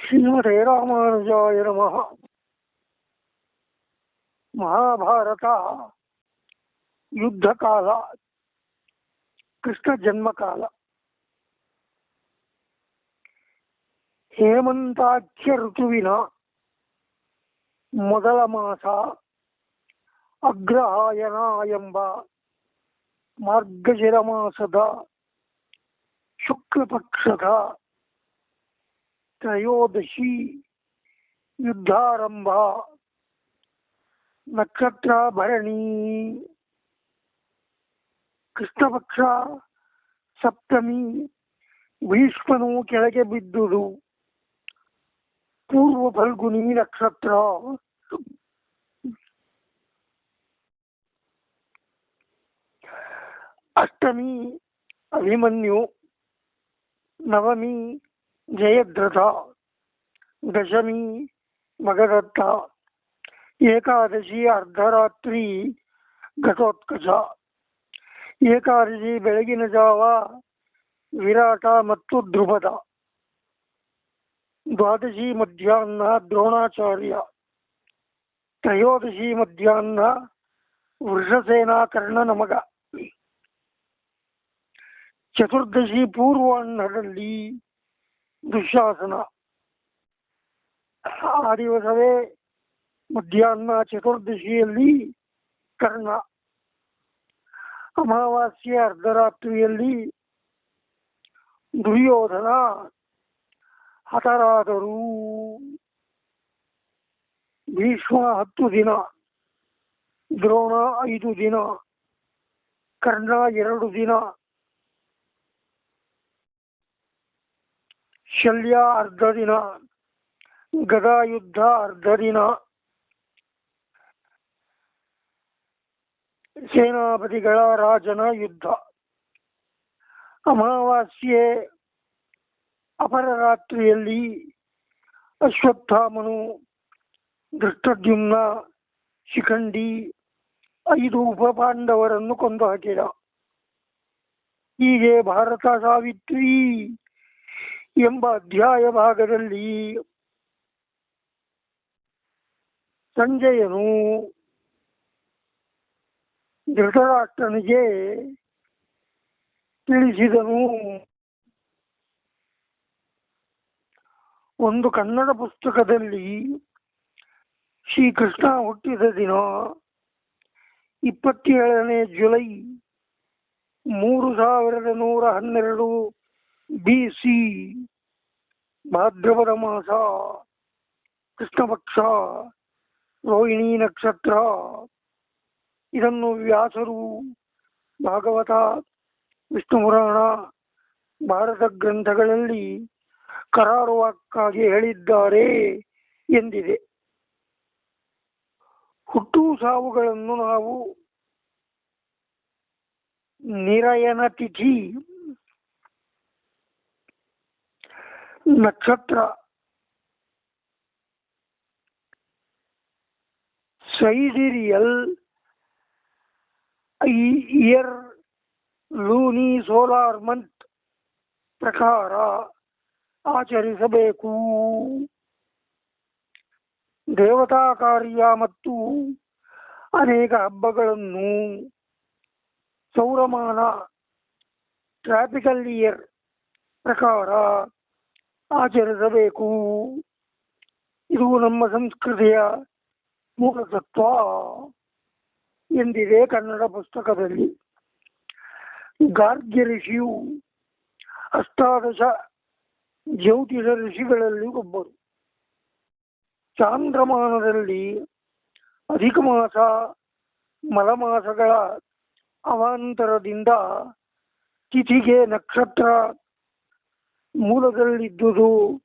ಶ್ರೀಮತೆ ರಾಮಾನುಜಾಯ ನಮಃ ಮಹಾಭಾರತ ಯುದ್ಧ ಕಾಲ ಕೃಷ್ಣ ಜನ್ಮಕಾಲ ಹೇಮಂತಾಖ್ಯ ಋತುವಿನ ಮೊದಲ ಮಾಸ ಅಗ್ರಹಾಯನ ಎಂಬ ಮಾರ್ಗಶಿರ ಮಾಸದ ಶುಕ್ಲ ಪಕ್ಷದ ತ್ರಯೋದಶಿ ಯುದ್ಧಾರಂಭ, ನಕ್ಷತ್ರ ಭರಣಿ ಕೃಷ್ಣ ಪಕ್ಷ ಸಪ್ತಮಿ, ಭೀಷ್ಮನು ಕೆಳಗೆ ಬಿದ್ದುದು, ಪೂರ್ವ ಫಲ್ಗುನಿ ನಕ್ಷತ್ರ. ಅಷ್ಟಮಿ ಅಭಿಮನ್ಯು, ನವಮಿ ಜಯದ್ರಥ ದಶಮಿ ಮಗದತ್ತ ಏಕಾದಶಿ ಅರ್ಧರಾತ್ರಿ ಘಟೋತ್ಕಚ ಏಕಾದಶಿ ಬೆಳಗಿನ ಜಾವ ವಿರಾಟ ಮತ್ತು ಧ್ರುಪದ ದ್ವಾದಶಿ ಮಧ್ಯಾಹ್ನ ದ್ರೋಣಾಚಾರ್ಯ ತ್ರಯೋದಶಿ ಮಧ್ಯಾಹ್ನ ವೃಷಸೇನಾ ಕರ್ಣನ ಮಗ ಚತುರ್ದಶಿ ಪೂರ್ವಾಹ್ನದಲ್ಲಿ ದುಶಾಸನ ಆ ದಿವಸವೇ ಮಧ್ಯಾಹ್ನ ಚತುರ್ದಶಿಯಲ್ಲಿ ಕರ್ಣ. ಅಮಾವಾಸ್ಯೆ ಅರ್ಧರಾತ್ರಿಯಲ್ಲಿ ದುರ್ಯೋಧನ ಹತರಾದರು. ಭೀಷ್ಮ ಹತ್ತು ದಿನ, ದ್ರೋಣ ಐದು ದಿನ, ಕರ್ಣ ಎರಡು ದಿನ ಶಲ್ಯ ಅರ್ಧ ದಿನ ಗದಾ ಯುದ್ಧ ಅರ್ಧ ದಿನ ಸೇನಾಪತಿಗಳ ರಾಜನ ಯುದ್ಧ. ಅಮಾವಾಸ್ಯೆ ಅಪರ ರಾತ್ರಿಯಲ್ಲಿ ಅಶ್ವತ್ಥಾಮನು ದೃಷ್ಟದ್ಯುಮ್ನ ಶಿಖಂಡಿ ಐದು ಉಪಪಾಂಡವರನ್ನು ಕೊಂದು ಹಾಕಿದ ಹೀಗೆ ಭಾರತ ಸಾವಿತ್ರಿ ಎಂಬ ಅಧ್ಯಾಯ ಭಾಗದಲ್ಲಿ ಸಂಜಯನು ಧೃತರಾಷ್ಟ್ರನಿಗೆ ತಿಳಿಸಿದನು. ಒಂದು ಕನ್ನಡ ಪುಸ್ತಕದಲ್ಲಿ ಶ್ರೀಕೃಷ್ಣ ಹುಟ್ಟಿದ ದಿನ ಇಪ್ಪತ್ತೇಳನೇ ಜುಲೈ ಮೂರು ಸಾವಿರದ ನೂರ ಹನ್ನೆರಡು ಬಿ ಸಿ ಭಾದ್ರಪದ ಮಾಸ ಕೃಷ್ಣಪಕ್ಷ ರೋಹಿಣಿ ನಕ್ಷತ್ರ ಇದನ್ನು ವ್ಯಾಸರು ಭಾಗವತ ವಿಷ್ಣು ಪುರಾಣ ಭಾರತ ಗ್ರಂಥಗಳಲ್ಲಿ ಕರಾರುವಕ್ಕಾಗಿ ಹೇಳಿದ್ದಾರೆ ಎಂದಿದೆ. ಹುಟ್ಟು ಸಾವುಗಳನ್ನು ನಾವು ನಿರಯನ ತಿಥಿ ನಕ್ಷತ್ರ sidereal year lunar solar month ಪ್ರಕಾರ ಆಚರಿಸಬೇಕು ದೇವತಾ ಕಾರ್ಯ ಮತ್ತು ಅನೇಕ ಹಬ್ಬಗಳನ್ನು ಸೌರಮಾನ ಟ್ರಾಪಿಕಲ್ ಇಯರ್ ಪ್ರಕಾರ ಆಚರಿಸಬೇಕು. ಇದು ನಮ್ಮ ಸಂಸ್ಕೃತಿಯ ಮೂಲತತ್ವ ಎಂದಿದೆ ಕನ್ನಡ ಪುಸ್ತಕದಲ್ಲಿ. ಗಾರ್ಗ್ಯ ಋಷಿಯು ಅಷ್ಟಾದಶ ಜ್ಯೋತಿಷ ಋಷಿಗಳಲ್ಲಿ ಒಬ್ಬರು. ಚಾಂದ್ರಮಾನದಲ್ಲಿ ಅಧಿಕ ಮಾಸ ಮಲಮಾಸಗಳ ಅವಾಂತರದಿಂದ ತಿಥಿಗೆ ನಕ್ಷತ್ರ ಮೂಲದಲ್ಲಿದ್ದುದು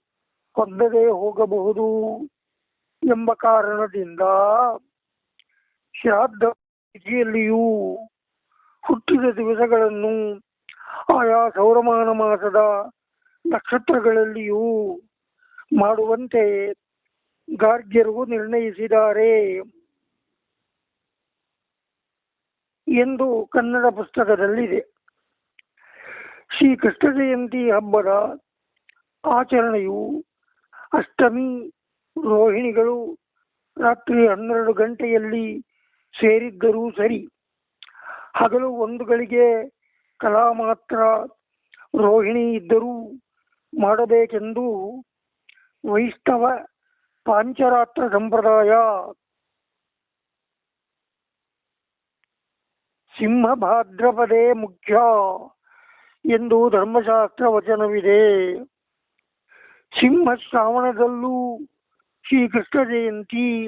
ಹೊಂದದೇ ಹೋಗಬಹುದು ಎಂಬ ಕಾರಣದಿಂದ ಶ್ರಾದ್ದ ತಿಥಿಯಲ್ಲಿಯೂ ಹುಟ್ಟಿದ ದಿವಸಗಳನ್ನು ಆಯಾ ಸೌರಮಾನ ಮಾಸದ ನಕ್ಷತ್ರಗಳಲ್ಲಿಯೂ ಮಾಡುವಂತೆ ಗಾರ್ಗ್ಯರು ನಿರ್ಣಯಿಸಿದ್ದಾರೆ ಎಂದು ಕನ್ನಡ ಪುಸ್ತಕದಲ್ಲಿದೆ. ಶ್ರೀ ಕೃಷ್ಣ ಜಯಂತಿ ಹಬ್ಬದ ಆಚರಣೆಯು ಅಷ್ಟಮಿ ರೋಹಿಣಿಗಳು ರಾತ್ರಿ ಹನ್ನೆರಡು ಗಂಟೆಯಲ್ಲಿ ಸೇರಿದ್ದರೂ ಸರಿ. ಹಗಲು ಒಂದು ಗಳಿಗೆ ಕಲಾ ಮಾತ್ರ ರೋಹಿಣಿ ಇದ್ದರೂ ಮಾಡಬೇಕೆಂದು ವೈಷ್ಣವ ಪಾಂಚರಾತ್ರ ಸಂಪ್ರದಾಯ ಸಿಂಹಭಾದ್ರಪದೇ ಮುಖ್ಯ. ಎಂದು ಧರ್ಮಶಾಸ್ತ್ರ ವಚನವಿದೆ. ಸಿಂಹ ಶ್ರಾವಣದಲ್ಲೂ ಶ್ರೀಕೃಷ್ಣ ಜಯಂತಿ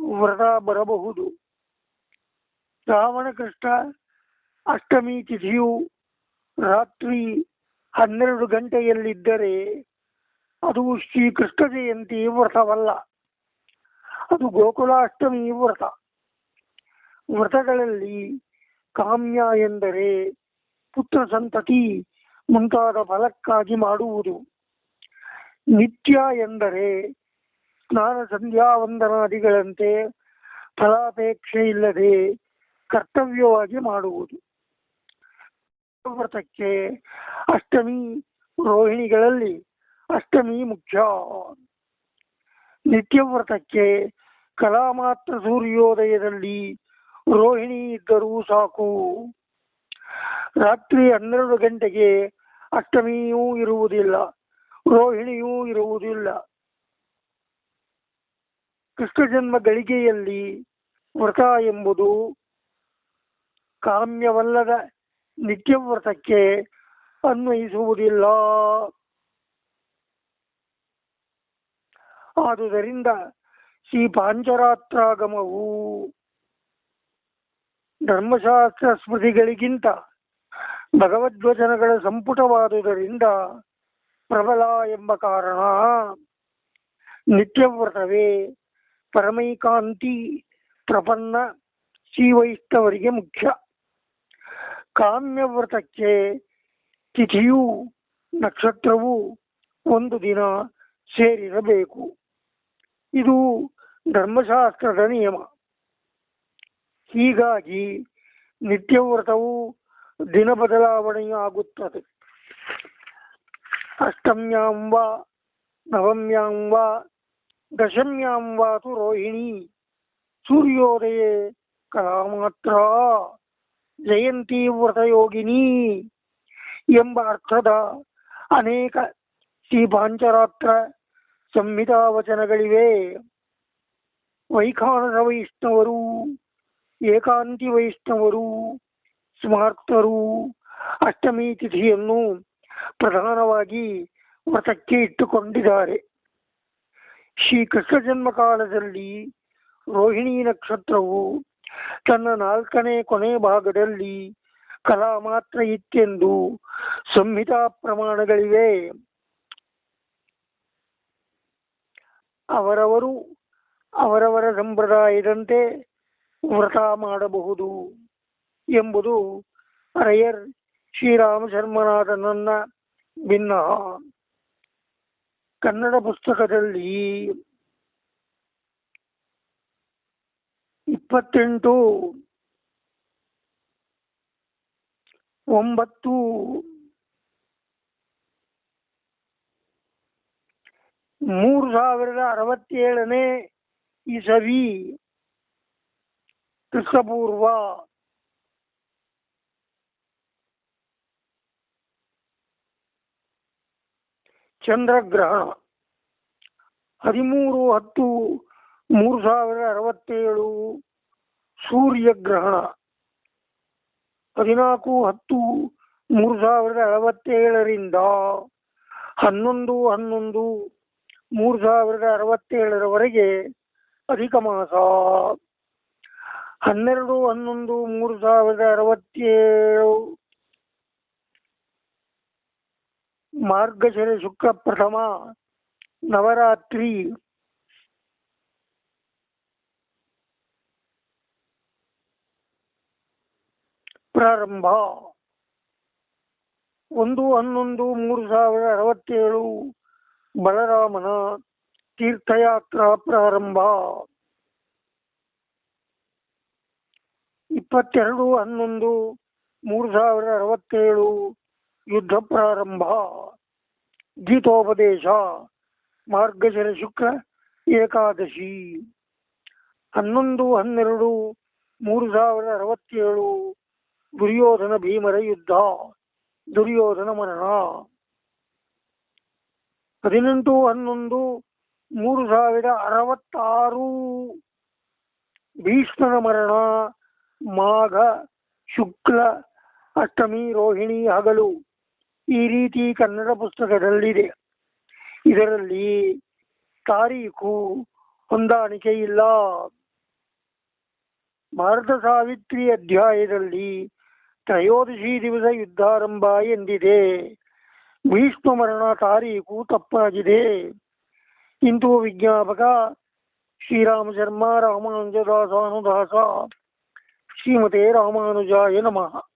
ವ್ರತ ಬರಬಹುದು. ಶ್ರಾವಣ ಕೃಷ್ಣ ಅಷ್ಟಮಿ ತಿಥಿಯು ರಾತ್ರಿ ಹನ್ನೆರಡು ಗಂಟೆಯಲ್ಲಿದ್ದರೆ ಅದು ಶ್ರೀಕೃಷ್ಣ ಜಯಂತಿ ವ್ರತವಲ್ಲ, ಅದು ಗೋಕುಲಾಷ್ಟಮಿ ವ್ರತ. ವ್ರತಗಳಲ್ಲಿ ಕಾಮ್ಯ ಎಂದರೆ ಪುತ್ರ ಸಂತತಿ ಮುಂತಾದ ಫಲಕ್ಕಾಗಿ ಮಾಡುವುದು. ನಿತ್ಯ ಎಂದರೆ ಸ್ನಾನ ಸಂಧ್ಯಾ ವಂದನಾದಿಗಳಂತೆ ಫಲಾಪೇಕ್ಷೆ ಇಲ್ಲದೆ ಕರ್ತವ್ಯವಾಗಿ ಮಾಡುವುದು. ವ್ರತಕ್ಕೆ ಅಷ್ಟಮಿ ರೋಹಿಣಿಗಳಲ್ಲಿ ಅಷ್ಟಮಿ ಮುಖ್ಯ. ನಿತ್ಯವ್ರತಕ್ಕೆ ಕಲಾಮಾತ್ರ ಕಲಾ ಮಾತ್ರ ಸೂರ್ಯೋದಯದಲ್ಲಿ ರೋಹಿಣಿ ಇದ್ದರೂ ಸಾಕು. ರಾತ್ರಿ ಹನ್ನೆರಡು ಗಂಟೆಗೆ ಅಷ್ಟಮಿಯೂ ಇರುವುದಿಲ್ಲ, ರೋಹಿಣಿಯೂ ಇರುವುದಿಲ್ಲ. ಕೃಷ್ಣ ಜನ್ಮ ಗಳಿಗೆಯಲ್ಲಿ ವ್ರತ ಎಂಬುದು ಕಾಮ್ಯವಲ್ಲದ ನಿತ್ಯ ವ್ರತಕ್ಕೆ ಅನ್ವಯಿಸುವುದಿಲ್ಲ. ಆದುದರಿಂದ ಶ್ರೀ ಪಾಂಚರಾತ್ರಾಗಮವು ಧರ್ಮಶಾಸ್ತ್ರ ಸ್ಮೃತಿಗಳಿಗಿಂತ ಭಗವದ್ವಚನಗಳ ಸಂಪುಟವಾದುದರಿಂದ ಪ್ರಬಲ ಎಂಬ ಕಾರಣ. ನಿತ್ಯವ್ರತವೇ ಪರಮೈಕಾಂತಿ ಪ್ರಪನ್ನ ಶ್ರೀವೈಷ್ಣವರಿಗೆ ಮುಖ್ಯ. ಕಾಮ್ಯವ್ರತಕ್ಕೆ ತಿಥಿಯು ನಕ್ಷತ್ರವು ಒಂದು ದಿನ ಸೇರಿರಬೇಕು. ಇದು ಧರ್ಮಶಾಸ್ತ್ರದ ನಿಯಮ. ಹೀಗಾಗಿ ನಿತ್ಯವ್ರತವು ದಿನ ಬದಲಾವಣೆಯೂ ಆಗುತ್ತದೆ. ಅಷ್ಟಮ್ಯಾಂ ವಾ, ನವಮ್ಯಾಂ ವಾ, ದಶಮ್ಯಾಂ ವಾ ತು ರೋಹಿಣಿ, ಸೂರ್ಯೋದಯೇ ಕಲಾ ಮಾತ್ರ ಜಯಂತಿ ವ್ರತಯೋಗಿನಿ ಎಂಬ ಅರ್ಥದ ಅನೇಕ ಶ್ರೀ ಪಾಂಚರಾತ್ರ ಸಂಹಿತಾ ವಚನಗಳಿವೆ. ವೈಖಾನಸ ವೈಷ್ಣವರು, ಏಕಾಂತಿ ವೈಷ್ಣವರು ಸ್ಮಾರ್ತರು ಅಷ್ಟಮಿ ತಿಥಿಯನ್ನು ಪ್ರಧಾನವಾಗಿ ವ್ರತಕ್ಕೆ ಇಟ್ಟುಕೊಂಡಿದ್ದಾರೆ. ಶ್ರೀ ಕೃಷ್ಣ ಜನ್ಮ ಕಾಲದಲ್ಲಿ ರೋಹಿಣಿ ನಕ್ಷತ್ರವು ತನ್ನ ನಾಲ್ಕನೇ ಕೊನೆ ಭಾಗದಲ್ಲಿ ಕಲಾ ಮಾತ್ರ ಇತ್ತೆಂದು ಸಂಹಿತಾ ಪ್ರಮಾಣಗಳಿವೆ. ಅವರವರು ಅವರವರ ಸಂಪ್ರದಾಯದಂತೆ ವ್ರತ ಮಾಡಬಹುದು. ಎಂಬುದು ರಯರ್ ಶ್ರೀರಾಮ ಶರ್ಮನಾದ ನನ್ನ ಭಿನ್ನ ಕನ್ನಡ ಪುಸ್ತಕದಲ್ಲಿ ಇಪ್ಪತ್ತೆಂಟು ಒಂಬತ್ತು ಮೂರು ಸಾವಿರದ ಅರವತ್ತೇಳನೇ ಇಸವಿ ಕ್ರಿಸ್ತಪೂರ್ವ ಚಂದ್ರಗ್ರಹಣ. ಹದಿಮೂರು ಹತ್ತು ಮೂರು ಸಾವಿರದ ಅರವತ್ತೇಳು ಸೂರ್ಯಗ್ರಹಣ. ಹದಿನಾಲ್ಕು ಹತ್ತು ಮೂರು ಸಾವಿರದ ಅರವತ್ತೇಳರಿಂದ ಹನ್ನೊಂದು ಹನ್ನೊಂದು ಮೂರು ಸಾವಿರದ ಅರವತ್ತೇಳರವರೆಗೆ ಅಧಿಕ ಮಾಸ. ಹನ್ನೆರಡು ಹನ್ನೊಂದು ಮೂರು ಸಾವಿರದ ಅರವತ್ತೇಳು ಮಾರ್ಗಶಿರ ಶುಕ್ಲ ಪ್ರಥಮ ನವರಾತ್ರಿ. ಪ್ರಾರಂಭ. ಒಂದು, ಹನ್ನೊಂದು, ಮೂರು ಸಾವಿರದ ಅರವತ್ತೇಳು ಬಲರಾಮನ ತೀರ್ಥಯಾತ್ರಾ ಪ್ರಾರಂಭ. ಇಪ್ಪತ್ತೆರಡು, ಹನ್ನೊಂದು, ಮೂರು ಸಾವಿರದ ಅರವತ್ತೇಳು ಯುದ್ಧ ಪ್ರಾರಂಭ ಗೀತೋಪದೇಶ, ಮಾರ್ಗಶಿರ ಶುಕ್ರ, ಏಕಾದಶಿ. ಹನ್ನೊಂದು, ಹನ್ನೆರಡು, ಮೂರು ಸಾವಿರದ ಅರವತ್ತೇಳು, ದುರ್ಯೋಧನ ಭೀಮರ ಯುದ್ಧ, ದುರ್ಯೋಧನ ಮರಣ. ಹದಿನೆಂಟು, ಹನ್ನೊಂದು, ಮೂರು ಸಾವಿರ ಅರವತ್ತಾರು, ಭೀಷ್ಮನ ಮರಣ, ಮಾಘ, ಶುಕ್ಲ, ಅಷ್ಟಮಿ, ರೋಹಿಣಿ, ಹಗಲು. ಈ ರೀತಿ ಕನ್ನಡ ಪುಸ್ತಕದಲ್ಲಿದೆ. ಇದರಲ್ಲಿ ತಾರೀಕು ಹೊಂದಾಣಿಕೆ ಇಲ್ಲ. ಭಾರತ ಸಾವಿತ್ರಿ ಅಧ್ಯಾಯದಲ್ಲಿ ತ್ರಯೋದಶಿ ದಿವಸ ಯುದ್ಧಾರಂಭ ಎಂದಿದೆ. ಭೀಷ್ಮ ಮರಣ ತಾರೀಕು ತಪ್ಪಾಗಿದೆ. ಇಂದು ವಿಜ್ಞಾಪಕ ಶ್ರೀರಾಮ ಶರ್ಮ ರಾಮಾನುಜದಾಸಾನುದಾಸ ಶ್ರೀಮತೆ ರಾಮಾನುಜಾಯ ನಮಃ.